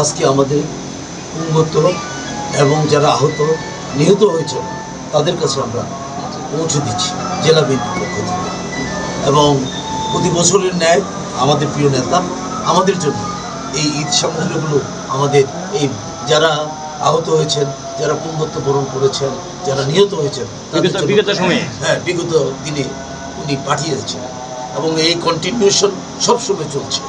আজকে আমাদের উন্নত এবং যারা আহত নিহত হয়েছেন তাদের কাছে আমরা পৌঁছে দিচ্ছি জেলা বিএনপির পক্ষ থেকে। এবং প্রতি বছরের ন্যায় আমাদের প্রিয় নেতা আমাদের জন্য এই ঈদ সামগ্রীগুলো আমাদের এই যারা আহত হয়েছেন যারা পুঙ্গত্ব বরণ করেছেন যারা নিহত হয়েছেন বিগত সময়ে? হ্যাঁ বিগত দিনে উনি পাঠিয়েছেন। এবং এই কন্টিনিউশন সবসময় চলছে।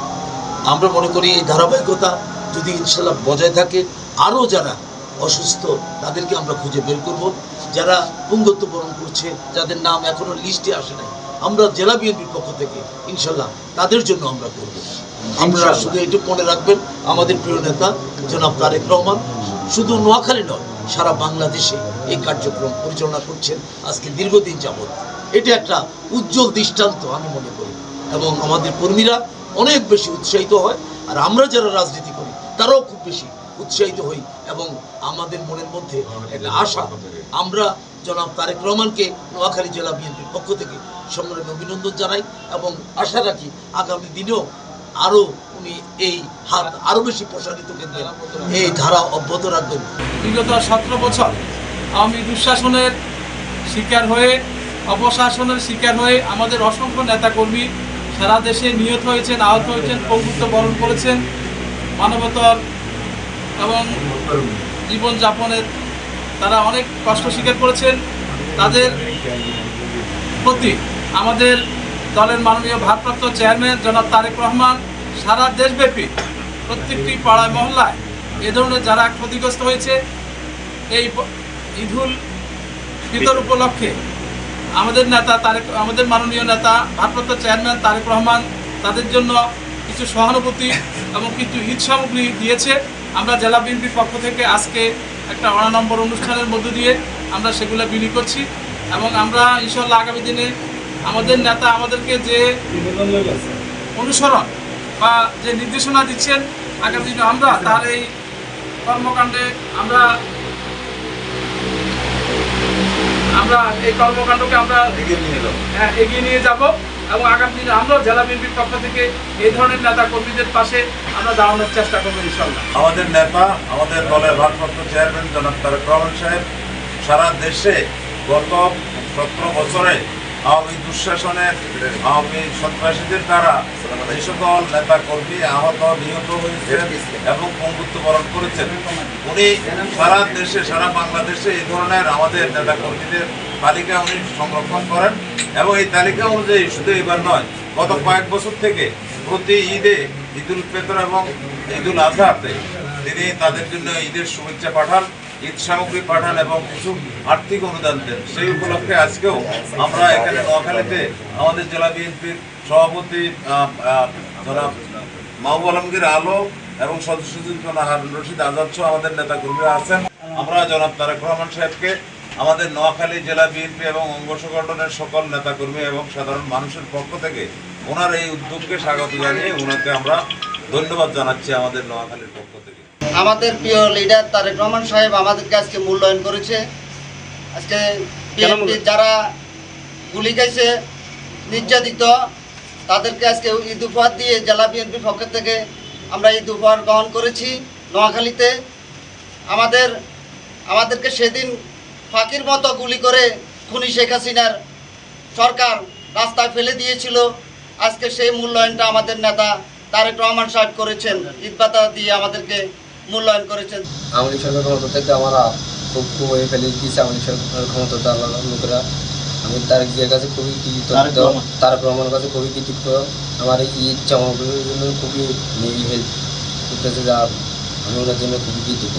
আমরা মনে করি এই ধারাবাহিকতা যদি ইনশাল্লাহ বজায় থাকে আরও যারা অসুস্থ তাদেরকে আমরা খুঁজে বের করব। যারা পুঙ্গত্ব বরণ করছে যাদের নাম এখনও লিস্টে আসে নাই আমরা জেলা বিএনপির পক্ষ থেকে ইনশাল্লাহ তাদের জন্য আমরা করব। আমরা শুধু একটু মনে রাখবেন আমাদের প্রিয় নেতা জনাব তারেক রহমান শুধু নোয়াখালী নয় সারা বাংলাদেশে এই কার্যক্রম পরিচালনা করছেন আজকে দীর্ঘদিন যাবৎ। এটা একটা উজ্জ্বল দৃষ্টান্ত আমি মনে করি। এবং আমাদের কর্মীরা অনেক বেশি উৎসাহিত হয় আর আমরা যারা রাজনীতি তারাও খুব বেশি উৎসাহিত হই এবং আমাদের মনের মধ্যে একটা আশা। আমরা জনাব তারেক রহমানকে নোয়াখালী জেলা বিএনপির পক্ষ থেকে সংগ্রামী অভিনন্দন জানাই এবং আশা রাখি আগামী দিনেও আরও উনি এই হাত আরও বেশি প্রসারিত করবেন এই ধারা অব্যাহত রাখবেন। বিগত সতেরো বছর আমি দুঃশাসনের শিকার হয়ে অপশাসনের শিকার হয়ে আমাদের অসংখ্য নেতাকর্মী সারা দেশে নিহত হয়েছেন আহত হয়েছেন পঙ্গুত্ব বরণ করেছেন। মানবতার এবং জীবনযাপনের তারা অনেক কষ্ট স্বীকার করেছেন। তাদের প্রতি আমাদের দলের মাননীয় ভারপ্রাপ্ত চেয়ারম্যান জনাব তারেক রহমান সারা দেশব্যাপী প্রত্যেকটি পাড়ায় মহল্লায় এ ধরনের যারা ক্ষতিগ্রস্ত হয়েছে, এই ঈদুল ফিতর উপলক্ষে আমাদের নেতা তারেক আমাদের মাননীয় নেতা ভারপ্রাপ্ত চেয়ারম্যান তারেক রহমান তাদের জন্য কিছু সহানুভূতি এবং কিছু ঈদ সামগ্রী দিয়েছে। আমরা জেলা বিএনপির পক্ষ থেকে আজকে একটা অনানম্বর অনুষ্ঠানের মধ্য দিয়ে আমরা সেগুলো বিলি করছি এবং আমরা ইনশাল্লাহ আগামী দিনে আমাদের নেতা আমাদেরকে যে অনুসরণ বা যে নির্দেশনা দিচ্ছেন আগামী দিনে আমরা তার এই কর্মকাণ্ডে আমরা আমরা এই কর্মকাণ্ডকে আমরা এগিয়ে নিয়ে যাব। হ্যাঁ, এগিয়ে নিয়ে যাব। এবং আগামী দিনে আমরাও জেলা বিএনপির পক্ষ থেকে এই ধরনের নেতা কর্মীদের পাশে আমরা দাঁড়ানোর চেষ্টা করব ইনশাল্লাহ আমাদের নেতা, আমাদের দলের ভারপ্রাপ্ত চেয়ারম্যান জনাব তারেক রহমান সাহেব সারা দেশে গত সতেরো বছরে আওয়ামী দুঃশাসনের আওয়ামী সন্ত্রাসীদের দ্বারা এই সকল নেতা কর্মী আহত নিহত হয়েছেন এবং পঙ্গুত্ব বরণ করেছেন, উনি সারা দেশে, সারা বাংলাদেশে এই ধরনের আমাদের নেতা কর্মীদের তালিকা উনি সংরক্ষণ করেন এবং এই তালিকা অনুযায়ী শুধু এবার নয়, গত কয়েক বছর থেকে প্রতি ঈদে ঈদুল ফিতর এবং ঈদুল আজহাতে তিনি তাদের জন্য ঈদের শুভেচ্ছা পাঠান। ঈদ সামগ্রী পাঠান এবং কিছু আর্থিক অনুদান দেন। সেই উপলক্ষে আজকেও আমরা এখানে নোয়াখালীতে আমাদের জেলা বিএনপির সভাপতি মাহবুব আলমগীর আলো এবং সদস্য হারুন রশিদ আজাদ সহ আমাদের নেতা কর্মীরা আছেন। আমরা জনাব তারেক রহমান সাহেবকে, আমাদের নোয়াখালী জেলা বিএনপি এবং অঙ্গ সংগঠনের সকল নেতাকর্মী এবং সাধারণ মানুষের পক্ষ থেকে ওনার এই উদ্যোগকে স্বাগত জানিয়ে ওনাকে আমরা ধন্যবাদ জানাচ্ছি আমাদের নোয়াখালীর পক্ষ থেকে। আমাদের প্রিয় লিডার তারেক রহমান সাহেব আমাদেরকে আজকে মূল্যায়ন করেছে। আজকে বিএনপি যারা গুলি খাইছে নির্যাতিত তাদেরকে আজকে ঈদ উপহার দিয়ে জেলা বিএনপির পক্ষ থেকে আমরা ঈদ উপহার গ্রহণ করেছি নোয়াখালীতে। আমাদের আমাদেরকে সেদিন ফাঁকির মতো গুলি করে খুনি শেখ হাসিনার সরকার রাস্তায় ফেলে দিয়েছিল। আজকে সেই মূল্যায়নটা আমাদের নেতা তারেক রহমান সাহেব করেছেন। ঈদবাতা দিয়ে আমাদেরকে মূল্যায়ন করেছেন। আওয়ামী সরকার ক্ষমতা থেকে আমরা খুব খুব হয়ে ফেলে দিয়েছি আওয়ামী সরকার ক্ষমতা দেওয়ার লোকেরা আমি তার জিয়ার কাছে খুবই কৃতজ্ঞ তার রহমান। রহমানের কাছে খুবই কৃতজ্ঞ আমার এই ঈদ জামাগুলোর জন্য খুবই হেল্প করতেছে যা আমি ওনার জন্য খুবই কৃতজ্ঞ